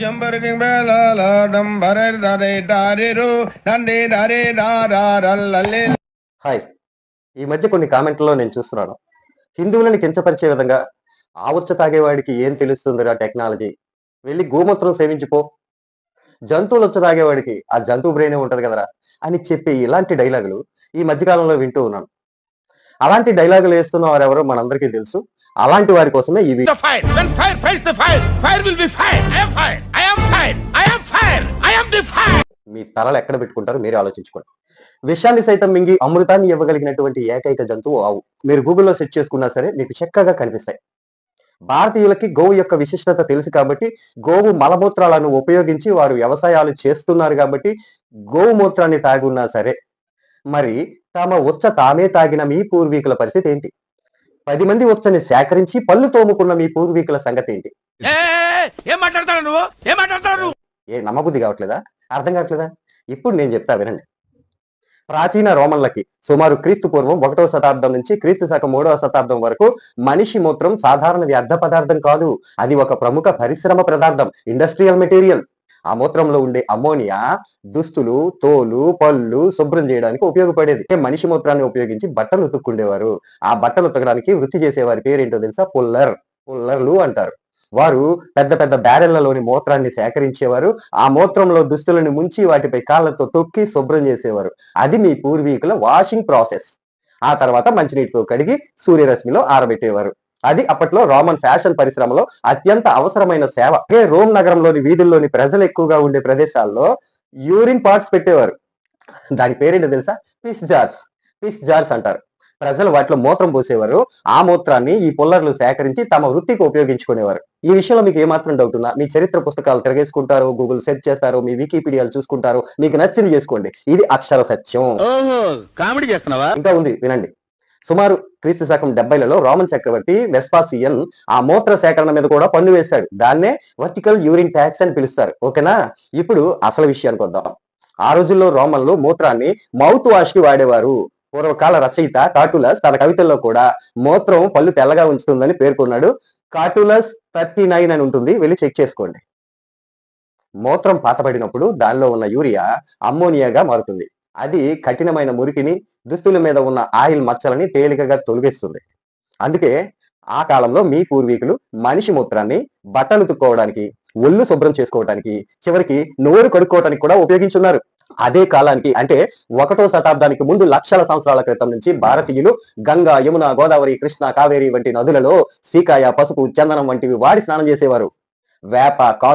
జంబరకింగ్ బేలాల డంబరే డరే డారిరు డండి డరే hi. ఈ మధ్య కొన్ని కామెంట్లలో నేను చూస్తున్నాను. హిందువులను కించపరిచే విధంగా ఆవచ్చ తాగేవాడికి ఏం తెలుస్తుందిరా టెక్నాలజీ? వెళ్ళి గోమూత్రం సేవించిపో జంతువులు వచ్చ తాగేవాడికి ఆ జంతువు బ్రెయిన్ ఉంటది కదరా అని చెప్పి ఇలాంటి డైలాగులు ఈ మధ్యకాలంలో వింటూ ఉన్నాను. అలాంటి డైలాగులు వేస్తున్న వారెవరో మనందరికీ తెలుసు. అలాంటి వారి కోసమే fire. మీ తలలు ఎక్కడ పెట్టుకుంటారో మీరే ఆలోచించుకోండి. విషయాన్ని సైతం మింగి అమృతాన్ని ఇవ్వగలిగినటువంటి ఏకైక జంతువు ఆవు. మీరు గూగుల్లో సెర్చ్ చేసుకున్నా సరే మీకు చక్కగా కనిపిస్తాయి. భారతీయులకి గోవు యొక్క విశిష్టత తెలుసు కాబట్టి గోవు మలమూత్రాలను ఉపయోగించి వారు వ్యవసాయాలు చేస్తున్నారు కాబట్టి గోవు మూత్రాన్ని తాగున్నా సరే మరి తమ ఉచ్చ తామే తాగిన మీ పూర్వీకుల పరిస్థితి ఏంటి? పది మంది ఉచ్చని సేకరించి పళ్ళు తోముకున్న మీ పూర్వీకుల సంగతి ఏంటి ఏ ఏం మాట్లాడతాడు నువ్వు? ఏం మాట్లాడతాడు నువ్వు? ఏ నమ్మబుద్ధి కావట్లేదా? అర్థం కావట్లేదా? ఇప్పుడు నేను చెప్తా వినండి. ప్రాచీన రోమన్లకి సుమారు క్రీస్తు పూర్వం ఒకటవ శతాబ్దం నుంచి క్రీస్తు శకం మూడవ శతాబ్దం వరకు మనిషి మూత్రం సాధారణ వ్యర్థ పదార్థం కాదు. అది ఒక ప్రముఖ పరిశ్రమ పదార్థం ఇండస్ట్రియల్ మెటీరియల్ ఆ మూత్రంలో ఉండే అమోనియా దుస్తులు తోలు పళ్ళు శుభ్రం చేయడానికి ఉపయోగపడేది. మనిషి మూత్రాన్ని ఉపయోగించి బట్టలు ఉతుక్కుండేవారు? ఆ బట్టలు ఉతకడానికి వృత్తి చేసేవారి పేరేంటో తెలుసా? పుల్లర్. పుల్లర్లు అంటారు. వారు పెద్ద పెద్ద బ్యారెళ్ళలోని మూత్రాన్ని సేకరించేవారు. ఆ మూత్రంలో దుస్తులను ముంచి వాటిపై కాళ్ళతో తొక్కి శుభ్రం చేసేవారు. అది మీ పూర్వీకుల వాషింగ్ ప్రాసెస్. ఆ తర్వాత మంచినీటితో కడిగి సూర్యరశ్మిలో ఆరబెట్టేవారు. అది అప్పట్లో రోమన్ ఫ్యాషన్ పరిశ్రమలో అత్యంత అవసరమైన సేవ. అదే రోమ్ నగరంలోని వీధుల్లోని ప్రజలు ఎక్కువగా ఉండే ప్రదేశాల్లో యూరిన్ పార్ట్స్ పెట్టేవారు. దాని పేరేంటో తెలుసా? పిస్ జార్స్. పిస్ జార్స్ అంటారు. ప్రజలు వాటిలో మూత్రం పోసేవారు. ఆ మూత్రాన్ని ఈ పుల్లర్లు సేకరించి తమ వృత్తికి ఉపయోగించుకునేవారు. ఈ విషయంలో మీకు ఏమాత్రం డౌట్ ఉందా? మీ చరిత్ర పుస్తకాలు తిరగేసుకుంటారు గూగుల్ సెర్చ్ చేస్తారు మీ వికీపీడియాలు చూసుకుంటారు మీకు నచ్చింది చేసుకోండి. ఇది అక్షర సత్యం. కామెడీ చేస్తున్నావా? ఇంకా ఉంది వినండి. సుమారు క్రీస్తు శకం డెబ్బైలలో రోమన్ చక్రవర్తి వెస్పాసియన్ ఆ మూత్ర సేకరణ మీద కూడా పన్ను వేశాడు. దాన్నే వర్టికల్ యూరిన్ ట్యాక్స్ అని పిలుస్తారు. ఓకేనా? ఇప్పుడు అసలు విషయానికి వద్దాం. ఆ రోజుల్లో రోమన్లు మూత్రాన్ని మౌత్ వాష్కి వాడేవారు. పూర్వకాల రచయిత కాటులస్ తన కవితల్లో కూడా మూత్రం పళ్ళు తెల్లగా ఉంచుతుందని పేర్కొన్నాడు. కాటులస్ థర్టీ నైన్ అని ఉంటుంది. వెళ్ళి చెక్ చేసుకోండి. మూత్రం పాతబడినప్పుడు దానిలో ఉన్న యూరియా అమ్మోనియాగా మారుతుంది. అది కఠినమైన మురికిని దుస్తుల మీద ఉన్న ఆయిల్ మచ్చలని తేలికగా తొలగిస్తుంది. అందుకే ఆ కాలంలో మీ పూర్వీకులు మనిషి మూత్రాన్ని బట్టలు తుక్కోవడానికి ఒళ్ళు శుభ్రం చేసుకోవడానికి చివరికి నోరు కడుక్కోవడానికి కూడా ఉపయోగించున్నారు. అదే కాలానికి అంటే ఒకటో శతాబ్దానికి ముందు లక్షల సంవత్సరాల క్రితం నుంచి భారతీయులు గంగా యమున గోదావరి కృష్ణ కావేరి వంటి నదులలో సీకాయ పసుపు చందనం వంటివి వాడి స్నానం చేసేవారు. వేప కాను